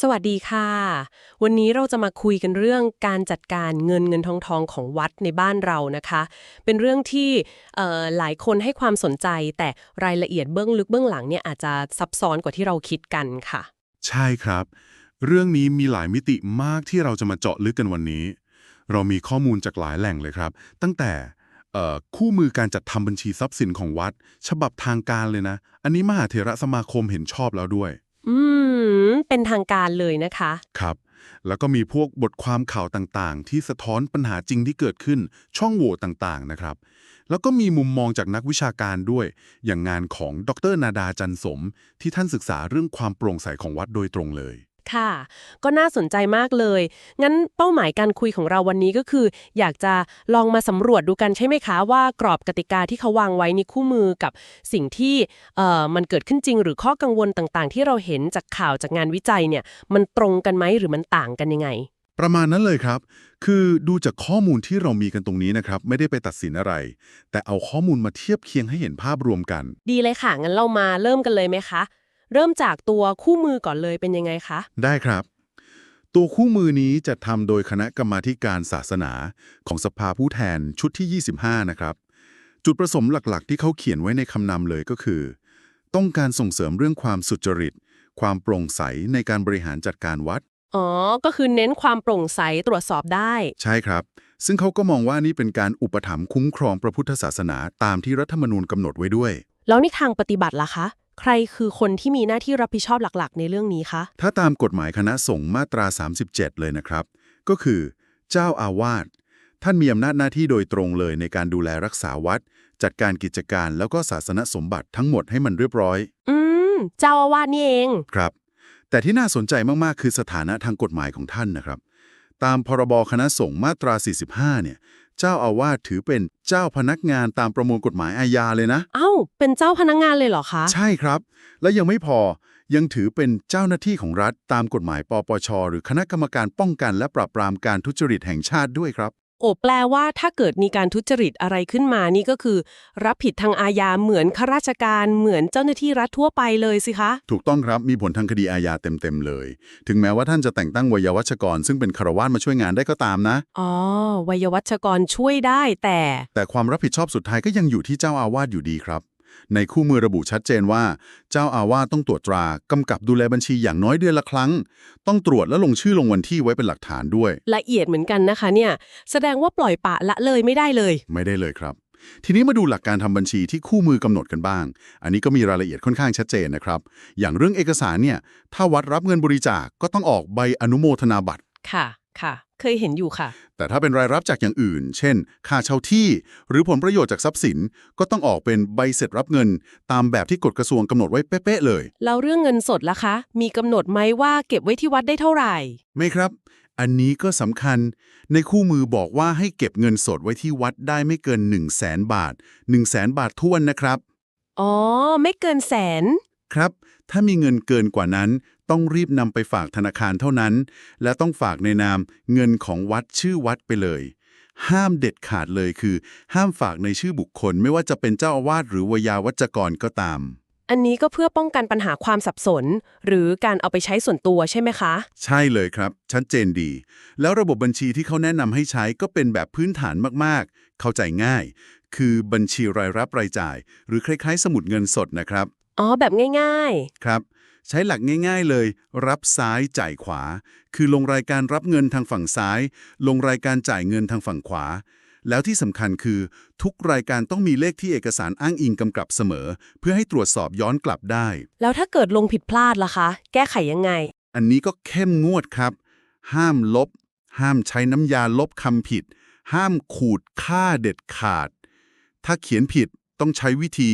สวัสดีค่ะ วันนี้เราจะมาคุยกันเรื่องการจัดการเงินเงินทองทองของวัดในบ้านเรานะคะ เป็นเรื่องที่เอ่อหลายคนให้ความสนใจ แต่รายละเอียดเบื้องลึกเบื้องหลังเนี่ยอาจจะซับซ้อนกว่าที่เราคิดกันค่ะ ใช่ครับ เรื่องนี้มีหลายมิติมากที่เราจะมาเจาะลึกกันวันนี้ เรามีข้อมูลจากหลายแหล่งเลยครับ ตั้งแต่เอ่อคู่มือการจัดทำบัญชีทรัพย์สินของวัด ฉบับทางการเลยนะ อันนี้มหาเถระสมาคมเห็นชอบแล้วด้วย อืม เป็นทางการเลยนะคะ ครับ แล้วก็มีพวกบทความข่าวต่างๆ ที่สะท้อนปัญหาจริงที่เกิดขึ้น ช่องโหว่ต่างๆ นะครับ แล้วก็มีมุมมองจากนักวิชาการด้วย อย่างงานของดรนาดาจันสม ที่ท่านศึกษาเรื่องความโปร่งใสของวัดโดยตรงเลย ค่ะ ก็น่าสนใจมากเลย งั้นเป้าหมายการคุยของเราวันนี้ก็คือ อยากจะลองมาสำรวจดูกันใช่ไหมคะ ว่ากรอบกติกาที่เขาวางไว้ในคู่มือกับสิ่งที่เอ่อมันเกิดขึ้นจริง หรือข้อกังวลต่างๆ ที่เราเห็นจากข่าวจากงานวิจัยเนี่ยมันตรงกันไหมหรือมันต่างกันยังไง ประมาณนั้นเลยครับ คือดูจากข้อมูลที่เรามีกันตรงนี้นะครับ ไม่ได้ไปตัดสินอะไร แต่เอาข้อมูลมาเทียบเคียงให้เห็นภาพรวมกัน ดีเลยค่ะ งั้นเรามาเริ่มกันเลยไหมคะ เริ่มจากตัวคู่มือก่อนเลยเป็นยังไงคะ ได้ครับ ตัวคู่มือนี้จะทำโดยคณะกรรมาธิการศาสนาของสภาผู้แทนชุดที่ 25 นะครับ จุดประสงค์หลักๆ ที่เขาเขียนไว้ในคำนำเลยก็คือ ต้องการส่งเสริมเรื่องความสุจริต ความโปร่งใสในการบริหารจัดการวัด อ๋อ ก็คือเน้นความโปร่งใสตรวจสอบได้ ใช่ครับ ซึ่งเขาก็มองว่านี่เป็นการอุปถัมภ์คุ้มครองพระพุทธศาสนาตามที่รัฐธรรมนูญกำหนดไว้ด้วย แล้วในทางปฏิบัติล่ะคะใครคือคนที่มีหน้าที่รับผิดชอบหลักๆ ในเรื่องนี้คะ ถ้าตามกฎหมายคณะสงฆ์มาตรา 37 เลยนะครับ ก็คือเจ้าอาวาสท่านมีอำนาจหน้าที่โดยตรงเลยในการดูแลรักษาวัด จัดการกิจการแล้วก็ศาสนสมบัติทั้งหมดให้มันเรียบร้อย อืม เจ้าอาวาสนี่เอง ครับ แต่ที่น่าสนใจมาก ๆ คือสถานะทางกฎหมายของท่านนะครับ ตามพรบคณะสงฆ์มาตรา 45 เนี่ย เจ้าอาวาสถือเป็นเจ้าพนักงานตามประมวลกฎหมายอาญาเลยนะเอ้าเป็นเจ้าพนักงานเลยเหรอคะ ใช่ครับ และยังไม่พอยังถือเป็นเจ้าหน้าที่ของรัฐตามกฎหมายปปช หรือคณะกรรมการป้องกันและปราบปรามการทุจริตแห่งชาติด้วยครับ โอ้แปลว่าถ้าเกิดมีการทุจริตอะไรขึ้นมานี่ก็คือ รับผิดทางอาญาเหมือนข้าราชการเหมือนเจ้าหน้าที่รัฐทั่วไปเลยสิคะ ถูกต้องครับมีผลทางคดีอาญาเต็มๆเลย ถึงแม้ว่าท่านจะแต่งตั้งวัยวัชกร ซึ่งเป็นคารวาสมาช่วยงานได้ก็ตามนะ อ๋อ วัยวัชกรช่วยได้แต่ แต่ความรับผิดชอบสุดท้ายก็ยังอยู่ที่เจ้าอาวาสอยู่ดีครับ ในคู่มือระบุชัดเจนว่า เจ้าอาวาสต้องตรวจตรากำกับดูแลบัญชีอย่างน้อยเดือนละครั้ง ต้องตรวจและลงชื่อลงวันที่ไว้เป็นหลักฐานด้วย ละเอียดเหมือนกันนะคะเนี่ยแสดงว่าปล่อยปละละเลยไม่ได้เลย ไม่ได้เลยครับ ทีนี้มาดูหลักการทำบัญชีที่คู่มือกำหนดกันบ้าง อันนี้ก็มีรายละเอียดค่อนข้างชัดเจนนะครับ อย่างเรื่องเอกสารเนี่ยถ้าวัดรับเงินบริจาคก็ต้องออกใบอนุโมทนาบัตรค่ะค่ะ เคยเห็นอยู่ค่ะ แต่ถ้าเป็นรายรับจากอย่างอื่น เช่น ค่าเช่าที่ หรือผลประโยชน์จากทรัพย์สิน ก็ต้องออกเป็นใบเสร็จรับเงิน ตามแบบที่กฎกระทรวงกำหนดไว้เป๊ะๆเลย แล้วเรื่องเงินสดล่ะคะ มีกำหนดไหมว่าเก็บไว้ที่วัดได้เท่าไหร่ไหมครับ อันนี้ก็สำคัญ ในคู่มือบอกว่าให้เก็บเงินสดไว้ที่วัดได้ไม่เกิน 1 0 0 0 0แสนบาท 1 0 0 0 0แสนบาทท้วนนะครับ อ๋อ ไม่เกินแสน ครับ ถ้ามีเงินเกินกว่านั้น ต้องรีบนำไปฝากธนาคารเท่านั้น และต้องฝากในนามเงินของวัดชื่อวัดไปเลย ห้ามเด็ดขาดเลยคือ ห้ามฝากในชื่อบุคคล ไม่ว่าจะเป็นเจ้าอาวาสหรือวยาวัจกรก็ตาม อันนี้ก็เพื่อป้องกันปัญหาความสับสน หรือการเอาไปใช้ส่วนตัวใช่ไหมคะ ใช่เลยครับ ชัดเจนดี แล้วระบบบัญชีที่เขาแนะนำให้ใช้ก็เป็นแบบพื้นฐานมากๆ เข้าใจง่าย คือบัญชีรายรับรายจ่าย หรือคล้ายๆ สมุดเงินสดนะครับ อ๋อ แบบง่ายครับ ใช้หลักง่ายๆเลย รับซ้ายจ่ายขวา คือลงรายการรับเงินทางฝั่งซ้าย ลงรายการจ่ายเงินทางฝั่งขวา แล้วที่สำคัญคือ ทุกรายการต้องมีเลขที่เอกสารอ้างอิงกำกับเสมอ เพื่อให้ตรวจสอบย้อนกลับได้ๆแล้วถ้าเกิดลงผิดพลาดล่ะคะ แก้ไขยังไง อันนี้ก็เข้มงวดครับ ห้ามลบ ห้ามใช้น้ำยาลบคำผิด ห้ามขูดค่าเด็ดขาด ถ้าเขียนผิดต้องใช้วิธี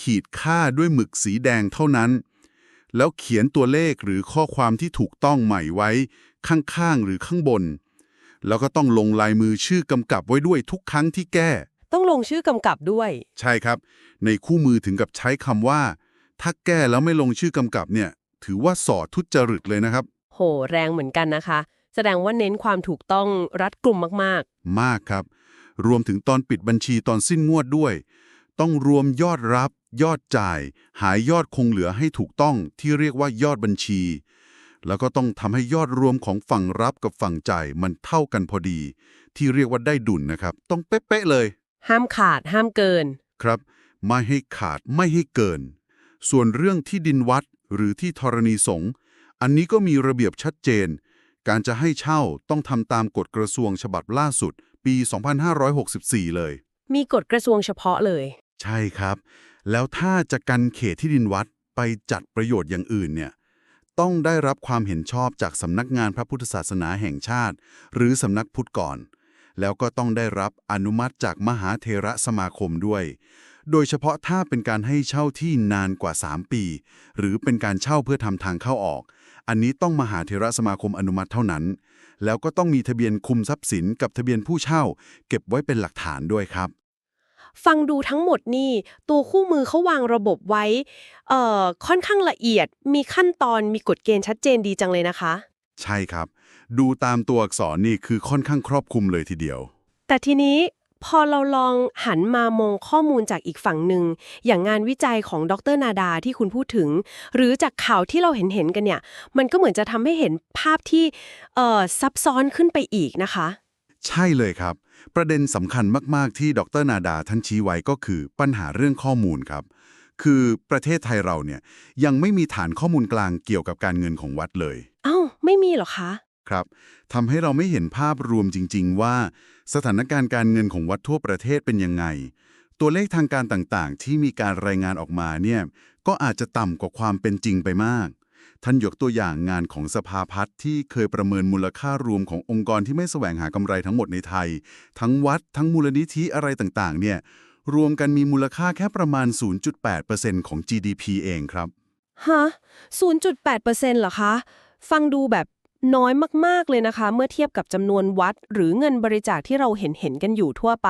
ขีดค่าด้วยหมึกสีแดงเท่านั้น แล้วเขียนตัวเลขหรือข้อความที่ถูกต้องใหม่ไว้ ข้างๆ หรือข้างบน แล้วก็ต้องลงลายมือชื่อกำกับไว้ด้วยทุกครั้งที่แก้ ต้องลงชื่อกำกับด้วย ใช่ครับ ในคู่มือถึงกับใช้คำว่า ถ้าแก้แล้วไม่ลงชื่อกำกับเนี่ย ถือว่าสอดทุจริตเลยนะครับ โห แรงเหมือนกันนะคะ แสดงว่าเน้นความถูกต้องรัดกลุ่มมากมากครับ รวมถึงตอนปิดบัญชีตอนสิ้นงวดด้วย ต้องรวมยอดรับ ยอดจ่าย หายยอดคงเหลือให้ถูกต้องที่เรียกว่ายอดบัญชี แล้วก็ต้องทำให้ยอดรวมของฝั่งรับกับฝั่งจ่ายมันเท่ากันพอดี ที่เรียกว่าได้ดุลนะครับ ต้องเป๊ะๆเลย ห้ามขาดห้ามเกินครับ ไม่ให้ขาดไม่ให้เกิน ส่วนเรื่องที่ดินวัดหรือที่ธรณีสงฆ์อันนี้ก็มีระเบียบชัดเจน การจะให้เช่าต้องทำตามกฎกระทรวงฉบับล่าสุด ปี 2564 เลย มีกฎกระทรวงเฉพาะเลย ใช่ครับ แล้วถ้าจะกันเขตที่ดินวัดไปจัดประโยชน์อย่างอื่นเนี่ยต้องได้รับความเห็นชอบจากสำนักงานพระพุทธศาสนาแห่งชาติ หรือสำนักพุทธก่อน แล้วก็ต้องได้รับอนุมัติจากมหาเทระสมาคมด้วย โดยเฉพาะถ้าเป็นการให้เช่าที่นานกว่า 3 ปี หรือเป็นการเช่าเพื่อทำทางเข้าออก อันนี้ต้องมหาเทระสมาคมอนุมัติเท่านั้น แล้วก็ต้องมีทะเบียนคุมทรัพย์สินกับทะเบียนผู้เช่า เก็บไว้เป็นหลักฐานด้วยครับ ฟังดูทั้งหมดนี่ ตัวคู่มือเขาวางระบบไว้เอ่อค่อนข้างละเอียด มีขั้นตอนมีกฎเกณฑ์ชัดเจนดีจังเลยนะคะ ใช่ครับ ดูตามตัวอักษรนี่คือค่อนข้างครอบคลุมเลยทีเดียว แต่ทีนี้พอเราลองหันมามองข้อมูลจากอีกฝั่งหนึ่ง อย่างงานวิจัยของดรนาดาที่คุณพูดถึง หรือจากข่าวที่เราเห็นเห็นๆกันเนี่ย มันก็เหมือนจะทำให้เห็นภาพที่เอ่อซับซ้อนขึ้นไปอีกนะคะ ใช่เลยครับ ประเด็นสำคัญมาก ๆ ที่ดรนาดาท่านชี้ไว้ก็คือปัญหาเรื่องข้อมูลครับ คือประเทศไทยเราเนี่ยยังไม่มีฐานข้อมูลกลางเกี่ยวกับการเงินของวัดเลย เอ้า ไม่มีเหรอคะ ครับทำให้เราไม่เห็นภาพรวมจริง ๆ ว่า สถานการณ์การเงินของวัดทั่วประเทศเป็นยังไง ตัวเลขทางการต่างๆ ที่มีการรายงานออกมาเนี่ยก็อาจจะต่ำกว่าความเป็นจริงไปมาก ท่านยกตัวอย่างงานของสภาพัฒน์ที่เคยประเมินมูลค่ารวมขององค์กรที่ไม่แสวงหากำไรทั้งหมดในไทย ทั้งวัด ทั้งมูลนิธิอะไรต่างๆ เนี่ย รวมกันมีมูลค่าแค่ประมาณ 0.8%ของ GDP เองครับ ฮะ 0.8%เหรอคะ ฟังดูแบบน้อยมาก ๆ เลยนะคะ เมื่อเทียบกับจำนวนวัด หรือเงินบริจาคที่เราเห็นเห็นๆกันอยู่ทั่วไป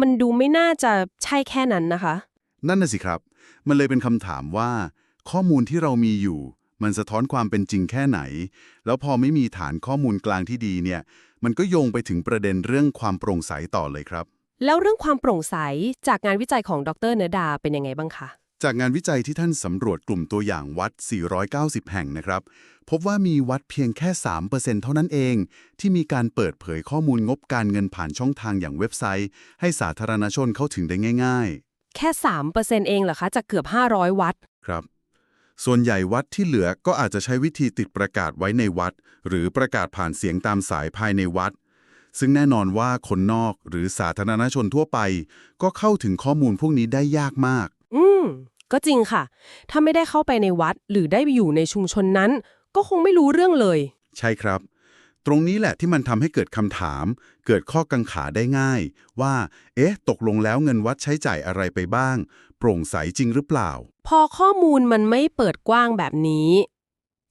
มันดูไม่น่าจะใช่แค่นั้นนะคะ นั่นน่ะสิครับ มันเลยเป็นคำถามว่า ข้อมูลที่เรามีอยู่ มันสะท้อนความเป็นจริงแค่ไหน แล้วพอไม่มีฐานข้อมูลกลางที่ดีเนี่ย มันก็โยงไปถึงประเด็นเรื่องความโปร่งใสต่อเลยครับ แล้วเรื่องความโปร่งใสจากงานวิจัยของดรเนดาเป็นยังไงบ้างคะ จากงานวิจัยที่ท่านสำรวจกลุ่มตัวอย่างวัด 490 แห่งนะครับ พบว่ามีวัดเพียงแค่ 3%เท่านั้นเอง ที่มีการเปิดเผยข้อมูลงบการเงินผ่านช่องทางอย่างเว็บไซต์ ให้สาธารณชนเข้าถึงได้ง่ายแค่ 3%เองเหรอคะจากเกือบ 500 วัดๆครับ ส่วนใหญ่วัดที่เหลือก็อาจจะใช้วิธีติดประกาศไว้ในวัด หรือประกาศผ่านเสียงตามสายภายในวัด ซึ่งแน่นอนว่าคนนอกหรือสาธารณชนทั่วไป ก็เข้าถึงข้อมูลพวกนี้ได้ยากมาก อืม ก็จริงค่ะ ถ้าไม่ได้เข้าไปในวัด หรือได้ไปอยู่ในชุมชนนั้น ก็คงไม่รู้เรื่องเลย ใช่ครับ ตรงนี้แหละที่มันทำให้เกิดคำถาม เกิดข้อกังขาได้ง่าย ว่า เอ๊ะ ตกลงแล้วเงินวัดใช้จ่ายอะไรไปบ้าง โปร่งใสจริงหรือเปล่า พอข้อมูลมันไม่เปิดกว้างแบบนี้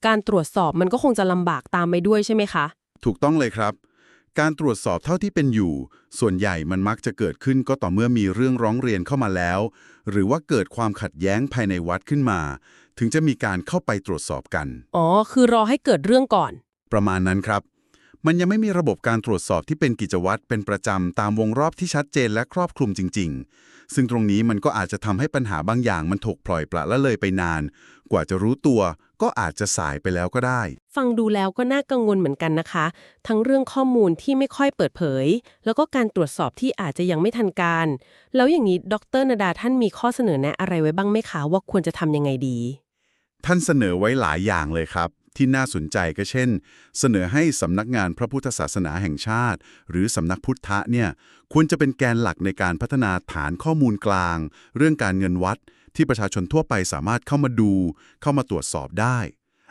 การตรวจสอบมันก็คงจะลำบากตามไปด้วยใช่ไหมคะ ถูกต้องเลยครับ การตรวจสอบเท่าที่เป็นอยู่ ส่วนใหญ่มันมักจะเกิดขึ้นก็ต่อเมื่อมีเรื่องร้องเรียนเข้ามาแล้ว หรือว่าเกิดความขัดแย้งภายในวัดขึ้นมา ถึงจะมีการเข้าไปตรวจสอบกัน อ๋อ คือรอให้เกิดเรื่องก่อน ประมาณนั้นครับ มันยังไม่มีระบบการตรวจสอบที่เป็นกิจวัตรเป็นประจำตามวงรอบที่ชัดเจนและครอบคลุมจริง ๆ ซึ่งตรงนี้มันก็อาจจะทำให้ปัญหาบางอย่างมันถูกปล่อยปละละเลยไปนาน กว่าจะรู้ตัวก็อาจจะสายไปแล้วก็ได้ ฟังดูแล้วก็น่ากังวลเหมือนกันนะคะ ทั้งเรื่องข้อมูลที่ไม่ค่อยเปิดเผย แล้วก็การตรวจสอบที่อาจจะยังไม่ทันการ แล้วอย่างนี้ดรนดาท่านมีข้อเสนอแนะอะไรไว้บ้างไหมคะว่าควรจะทำยังไงดี ท่านเสนอไว้หลายอย่างเลยครับ ที่น่าสนใจก็เช่น เสนอให้สำนักงานพระพุทธศาสนาแห่งชาติ หรือสำนักพุทธะเนี่ยควรจะเป็นแกนหลักในการพัฒนาฐานข้อมูลกลาง เรื่องการเงินวัด ที่ประชาชนทั่วไปสามารถเข้ามาดู เข้ามาตรวจสอบได้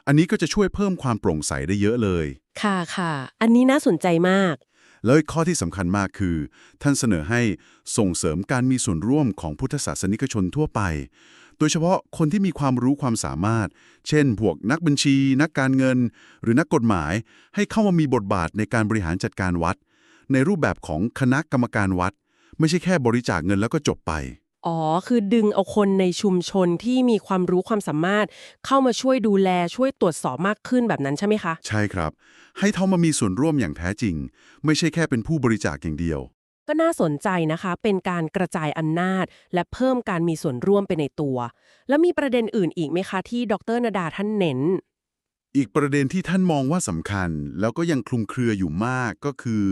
อันนี้ก็จะช่วยเพิ่มความโปร่งใสได้เยอะเลย ค่ะค่ะ อันนี้น่าสนใจมากแล้วอีกข้อที่สำคัญมากคือ ท่านเสนอให้ส่งเสริมการมีส่วนร่วมของพุทธศาสนิกชนทั่วไป โดยเฉพาะคนที่มีความรู้ความสามารถ เช่น พวกนักบัญชี นักการเงิน หรือนักกฎหมาย ให้เข้ามามีบทบาทในการบริหารจัดการวัด ในรูปแบบของคณะกรรมการวัด ไม่ใช่แค่บริจาคเงินแล้วก็จบไป อ๋อ คือดึงเอาคนในชุมชนที่มีความรู้ความสามารถ เข้ามาช่วยดูแลช่วยตรวจสอบมากขึ้นแบบนั้นใช่ไหมคะ ใช่ครับ ให้เขามามีส่วนร่วมอย่างแท้จริง ไม่ใช่แค่เป็นผู้บริจาคอย่างเดียว ก็น่าสนใจนะคะ เป็นการกระจายอำนาจ และเพิ่มการมีส่วนร่วมไปในตัว แล้วมีประเด็นอื่นอีกไหมคะที่ดรนดาท่านเน้น อีกประเด็นที่ท่านมองว่าสำคัญ แล้วก็ยังคลุมเครืออยู่มากก็คือ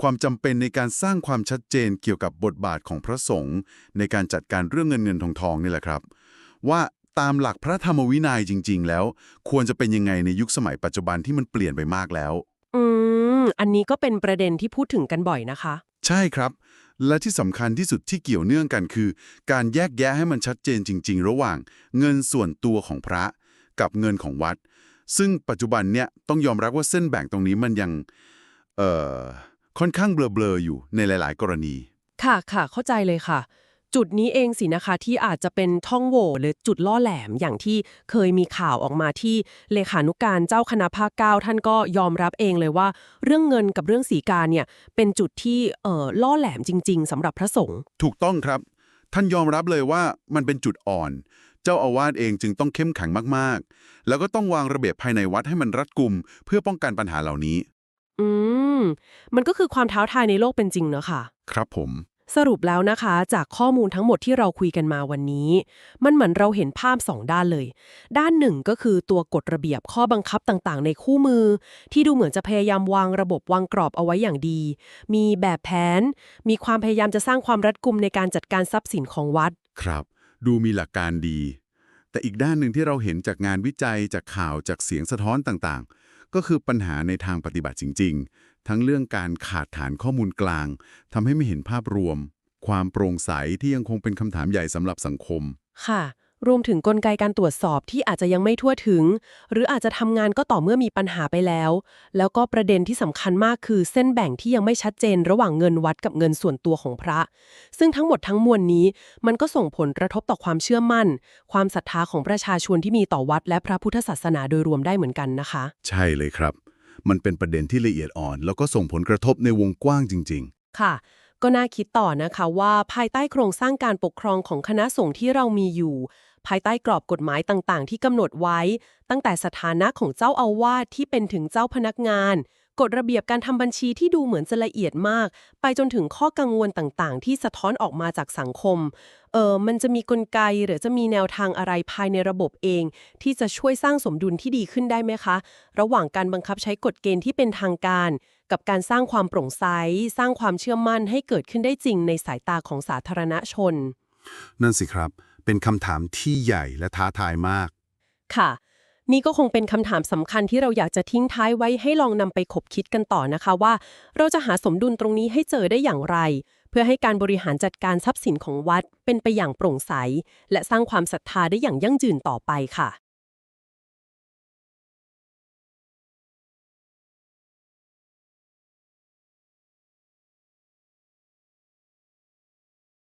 ความจำเป็นในการสร้างความชัดเจนเกี่ยวกับบทบาทของพระสงฆ์ในการจัดการเรื่องเงินเงินทองทองนี่แหละครับ ว่าตามหลักพระธรรมวินัยจริง ๆ แล้ว ควรจะเป็นยังไงในยุคสมัยปัจจุบันที่มันเปลี่ยนไปมากแล้ว อืม อันนี้ก็เป็นประเด็นที่พูดถึงกันบ่อยนะคะ ใช่ครับ และที่สำคัญที่สุดที่เกี่ยวเนื่องกันคือ การแยกแยะให้มันชัดเจนจริง ๆ ระหว่างเงินส่วนตัวของพระกับเงินของวัด ซึ่งปัจจุบันเนี่ยต้องยอมรับว่าเส้นแบ่งตรงนี้มันยังเอ่อค่อนข้างเบลอๆอยู่ในหลาย ๆ กรณี ค่ะค่ะเข้าใจเลยค่ะ จุดนี้เองสินะคะที่อาจจะเป็นท่องโหว่หรือจุดล่อแหลมอย่างที่เคยมีข่าวออกมาที่เลขานุการเจ้าคณะภาคเก้าท่านก็ยอมรับเองเลยว่า เรื่องเงินกับเรื่องสีกาเนี่ยเป็นจุดที่เอ่อล่อแหลมจริง ๆสำหรับพระสงฆ์ถูกต้องครับ ท่านยอมรับเลยว่ามันเป็นจุดอ่อน เจ้าอาวาสเองจึงต้องเข้มแข็งมากๆ แล้วก็ต้องวางระเบียบภายในวัดให้มันรัดกุม เพื่อป้องกันปัญหาเหล่านี้ อืมมันก็คือความท้าทายในโลกเป็นจริงเนอะค่ะ ครับผม สรุปแล้วนะคะ จากข้อมูลทั้งหมดที่เราคุยกันมาวันนี้ มันเหมือนเราเห็นภาพสองด้านเลย ด้านหนึ่งก็คือตัวกฎระเบียบข้อบังคับต่างๆ ในคู่มือ ที่ดูเหมือนจะพยายามวางระบบวางกรอบเอาไว้อย่างดี มีแบบแผน มีความพยายามจะสร้างความรัดกุมในการจัดการทรัพย์สินของวัด ครับ ดูมีหลักการดี แต่อีกด้านหนึ่งที่เราเห็นจากงานวิจัยจากข่าวจากเสียงสะท้อนต่างๆ ก็คือปัญหาในทางปฏิบัติจริงๆ ทั้งเรื่องการขาดฐานข้อมูลกลางทำให้ไม่เห็นภาพรวม ความโปร่งใสที่ยังคงเป็นคำถามใหญ่สำหรับสังคม ค่ะ รวมถึงกลไกการตรวจสอบที่อาจจะยังไม่ทั่วถึง หรืออาจจะทำงานก็ต่อเมื่อมีปัญหาไปแล้ว แล้วก็ประเด็นที่สำคัญมากคือเส้นแบ่งที่ยังไม่ชัดเจน ระหว่างเงินวัดกับเงินส่วนตัวของพระ ซึ่งทั้งหมดทั้งมวลนี้ มันก็ส่งผลกระทบต่อความเชื่อมั่น ความศรัทธาของประชาชนที่มีต่อวัด และพระพุทธศาสนาโดยรวมได้เหมือนกันนะคะ ใช่เลยครับ มันเป็นประเด็นที่ละเอียดอ่อน แล้วก็ส่งผลกระทบในวงกว้างจริงค่ะ ก็น่าคิดต่อนะคะว่าภายใต้โครงสร้างการปกครองของคณะสงฆ์ที่เรามีอยู่ ภายใต้กรอบกฎหมายต่างๆ ที่กำหนดไว้ ตั้งแต่สถานะของเจ้าอาวาสที่เป็นถึงเจ้าพนักงาน กฎระเบียบการทำบัญชีที่ดูเหมือนจะละเอียดมาก ไปจนถึงข้อกังวลต่างๆ ที่สะท้อนออกมาจากสังคม เออมันจะมีกลไกหรือจะมีแนวทางอะไรภายในระบบเอง ที่จะช่วยสร้างสมดุลที่ดีขึ้นได้ไหมคะ ระหว่างการบังคับใช้กฎเกณฑ์ที่เป็นทางการ กับการสร้างความโปร่งใส สร้างความเชื่อมั่นให้เกิดขึ้นได้จริงในสายตาของสาธารณชนๆนั่นสิครับ เป็นคำถามที่ใหญ่และท้าทายมาก ค่ะ นี่ก็คงเป็นคำถามสำคัญที่เราอยากจะทิ้งท้ายไว้ให้ลองนำไปคบคิดกันต่อนะคะว่า เราจะหาสมดุลตรงนี้ให้เจอได้อย่างไร เพื่อให้การบริหารจัดการทรัพย์สินของวัดเป็นไปอย่างโปร่งใส และสร้างความศรัทธาได้อย่างยั่งยืนต่อไปค่ะ